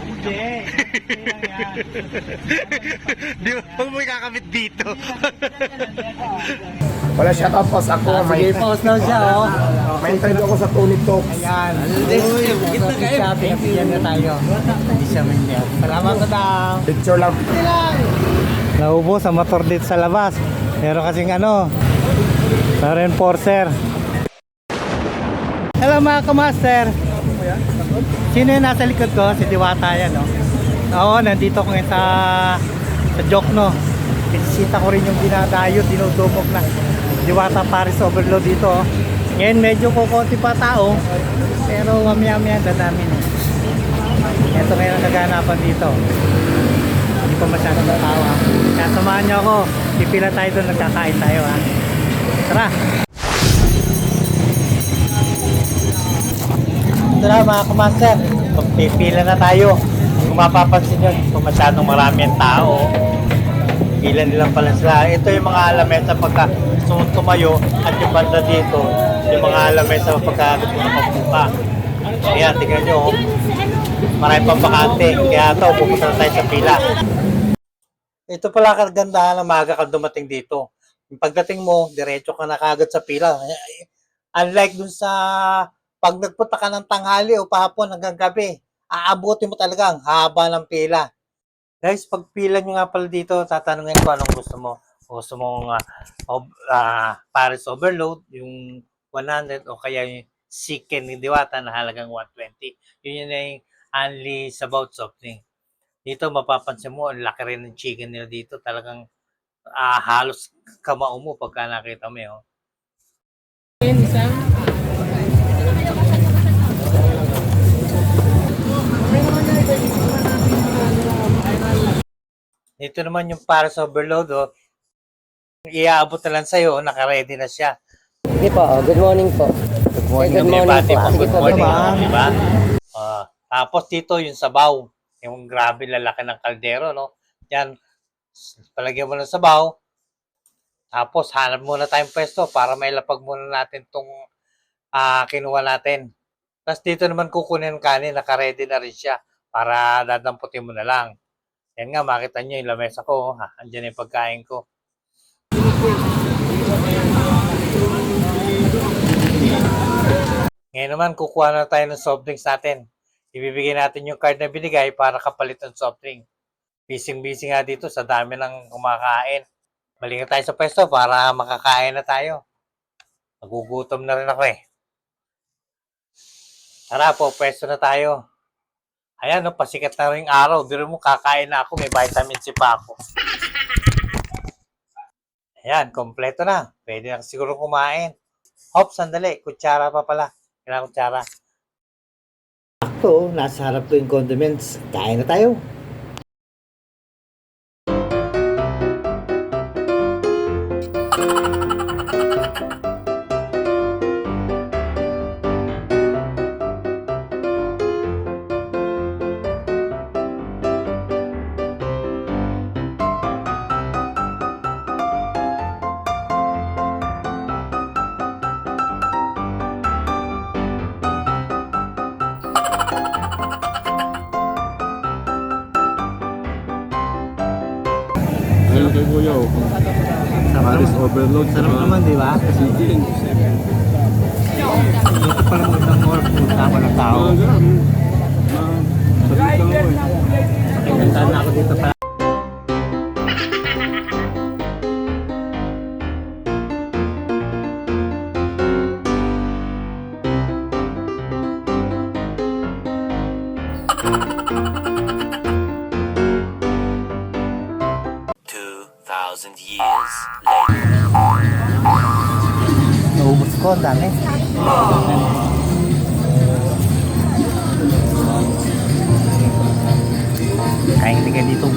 Hindi. Hindi lang yan. Di ba? Huwag mo ikakabit dito. Wala out boss ako. May, Sige, pause daw siya, oh. may interview ako sa Tony Talks. Ayan. Gitna kayo. Pinapiyan na tayo. Hindi siya manyan. Salamat na daw. Picture lang. Naubo sa motor dito sa labas. Meron kasing ano, na reinforcer. Hello mga kamaster. Sino yung nasa likod ko? Si Diwata yan, no? Oo, nandito ko ngayon sa sa Jokno. Kisita ko rin yung dinadayo, dinudumog na Diwata Paris Overload dito. Oh. Ngayon medyo kukunti pa tao, pero mamaya-maya dadami na. Ito ngayon ang kaganapan dito hindi pa masyadong tao ha. Kaya samahan niyo ako. Pipila tayo doon, nagkakain tayo ha. Tara! Tara mga kumaster, pipila na tayo. Kung mapapansin nyo, pa masyadong marami ang tao. Pila nilang pala sila. Ito yung mga alamesa pagka gusto tumayo at yung banda dito, yung mga alamesa pagka gusto mong pagpupa. Ayan, tingnan nyo. oh. Marami pang bakante. Kaya ito, pupunta na tayo sa pila. Ito pala kagandahan na maaga ka dumating dito. Yung pagdating mo, diretso ka na kagad sa pila. Unlike dun sa pag nagpunta ka ng tanghali o pahapon hanggang gabi, aabutin mo talaga ang haba ng pila. Guys, pag pila nyo nga pala dito, tatanungin ko anong gusto mo. Gusto mo nga uh, Paris Overload, yung 100 o kaya yung chicken ni Diwata na halagang 120. Yun yun yung only sa about soft drink. Dito mapapansin mo, ang laki rin ng chicken nila dito. Talagang ah, halos kamao mo pagka nakita mo yun. Ito naman yung Paris Overload. Oh. Iaabot na lang sa'yo, nakaready na siya. Hindi po, oh, good morning po. Good morning. Good morning po. po. Sige Good po, morning. good oh, Di ba? Ah, tapos dito yung sabaw. Yung grabe lalaki ng kaldero, no? Yan, palagyan mo ng sabaw. Tapos hanap muna tayong pwesto para mailapag muna natin tong ah, kinuha natin. Tapos dito naman kukunin kanin, naka-ready na rin siya para dadamputin mo na lang. Yan nga, makita nyo yung lamesa ko. Ha, andyan yung pagkain ko. Ngayon naman, kukuha na tayo ng soft drinks natin. Ibibigay natin yung card na binigay para kapalit ng soft drink. Bising-busy nga dito sa dami ng kumakain. Balik na tayo sa pwesto para makakain na tayo. Nagugutom na rin ako eh. Tara po, pwesto na tayo. Ayan, no, pasikat na rin araw. Biro mo, kakain na ako. May vitamin C pa ako. Ayan, kompleto na. Pwede na siguro kumain. Hop, sandali. Kutsara pa pala. Kailangan kutsara. Sakto, nasa harap ko yung condiments. Kain na tayo. Paris overload. Sarap naman, di ba? Chicken. Ito pala magandang oras kung tama ng tao. Nagkanta na ako dito pala. Two thousand years Naubos ko, ang dami. Kain ka dito.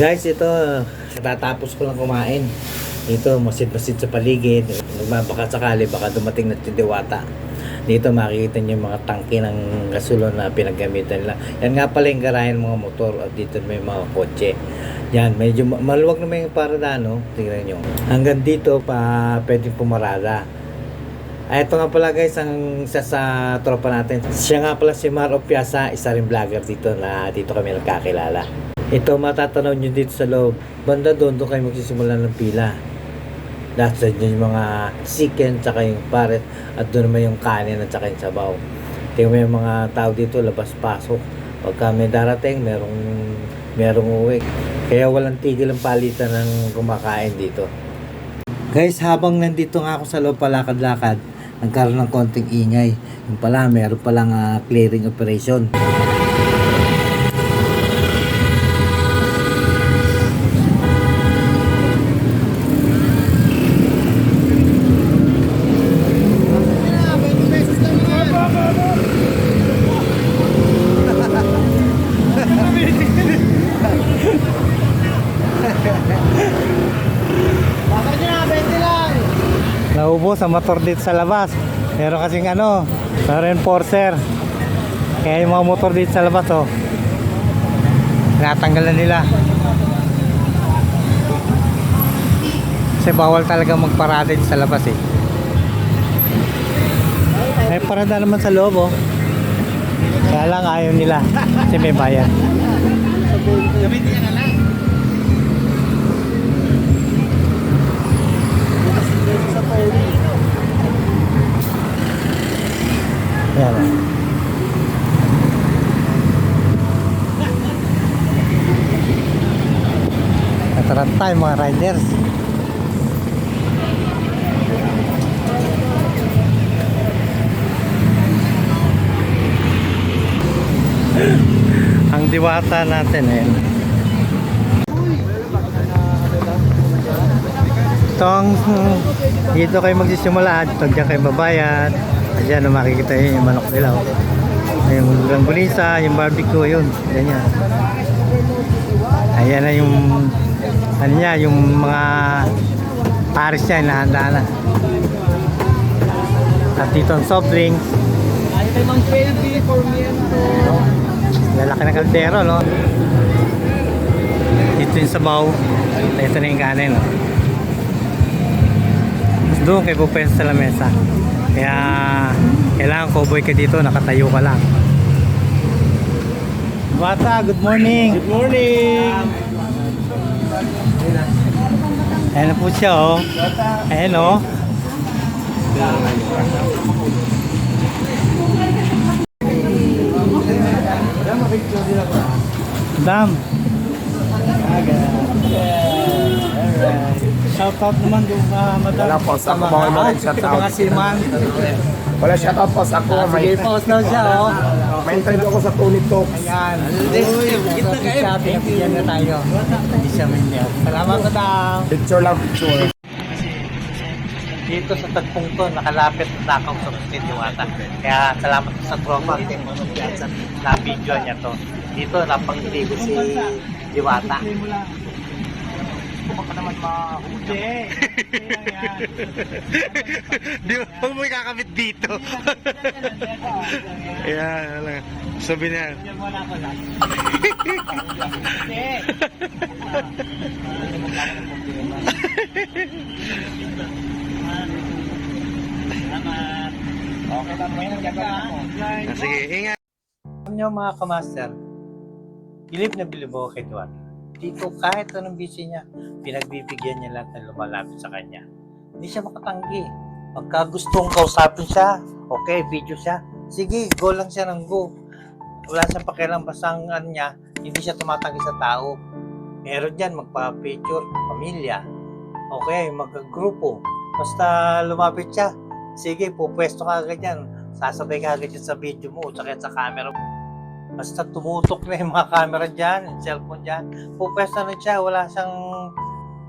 Guys, ito katatapos ko lang kumain. Dito, masid-masid sa paligid. Nagbabaka sakali, baka dumating na tindiwata. Dito makikita niyo yung mga tangke ng gasolon na pinagamitan nila. Yan nga pala yung garayan mga motor at dito may mga kotse. Yan, medyo ma- maluwag naman yung parada, no? Tingnan nyo. Hanggang dito pa pwedeng pumarada. Ay, ito nga pala guys, ang isa sa tropa natin. Siya nga pala si Mar Opiasa, isa rin vlogger dito na dito kami nagkakilala. Ito matatanaw nyo dito sa loob. Banda doon, doon kayo magsisimula ng pila. Dahil dyan yung mga chicken, tsaka yung paret, at doon naman yung kanin at tsaka yung sabaw. Tingnan mo yung mga tao dito, labas-pasok. Pagka may darating, merong, merong uwi. Kaya walang tigil ang palitan ng kumakain dito. Guys, habang nandito nga ako sa loob palakad-lakad, nagkaroon ng konting ingay. Yung pala, meron palang ah, clearing operation. Naubos ang motor dito sa labas. Meron kasing ano, na reinforcer. Kaya yung mga motor dito sa labas, oh. Tinatanggalan nila. Kasi bawal talaga magparada dito sa labas, eh. May parada naman sa loob, oh. Kaya lang ayaw nila. Kasi may bayad. Yan. oh. Nataran tayo mga riders. Ang diwata natin eh. Ito ang dito kayo magsisimula dito dyan kayo babayad. Ayan na makikita yun yung manok nila. oh. Yung gambulisa, yung barbecue, yun. Ganyan. Ayan na yung ano niya, yung mga pares niya, inahanda na. At dito ang soft drinks. Lalaki ng kaldero, no? Dito yung sabaw. Ito na yung kanin, no? Doon kayo pupunta sa lamesa. Kaya kailangan cowboy ka dito, nakatayo ka lang. Bata, good morning. Good morning. Ayan na po siya, oh. Ayan, oh. Dam. Shout out naman doon uh, madam. Wala po, sa mga mga shout out. mga silman. Wala shoutout po sa ako. May, Sige, pause daw siya, oh. may interview ako sa Tony Talks. Ayan. Uy, kita kayo. Pinagbigyan na tayo. Hindi siya mainya. Salamat ka daw. Picture lang, picture. Dito sa tagpong to, nakalapit na takaw sa Muslim Diwata. Kaya salamat sa tropa na video niya to. Dito, napangitigo si Diwata. Baka naman mahuli. Di ba? Huwag mo ikakabit dito. Ayan, alam. Sabi niya. Ah, Sige, ingat. Alam niyo mga kamaster, bilib na bilib ako kay Duarte. Dito kahit anong busy niya, pinagbibigyan niya lahat ng lumalapit sa kanya. Hindi siya makatanggi. Pagka gustong kausapin siya, okay, video siya, sige, go lang siya ng go. Wala siyang pakialam basta ano niya, hindi siya tumatanggi sa tao. Meron dyan, magpa-picture, pamilya. Okay, magka-grupo. Basta lumapit siya, sige, pupwesto ka agad yan. Sasabay ka agad yan sa video mo, tsaka sa camera mo. Basta tumutok na yung mga camera dyan, yung cellphone dyan. Pupwesto na siya, wala siyang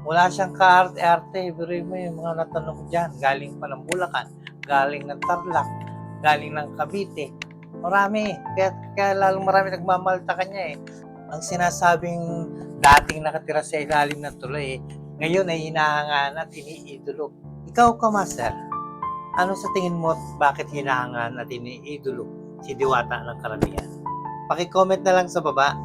wala siyang kaarte-arte. Pero mo yung mga natanong ko dyan, galing pa ng Bulacan, galing ng Tarlac, galing ng Cavite. Marami. Kaya, kaya lalong marami nagmamalta kanya eh. Ang sinasabing dating nakatira sa ilalim ng tulay, eh, ngayon ay hinahangaan at iniidolo. Ikaw ka, Master. Ano sa tingin mo bakit hinahangaan at iniidolo si Diwata ng karamihan? Paki-comment na lang sa baba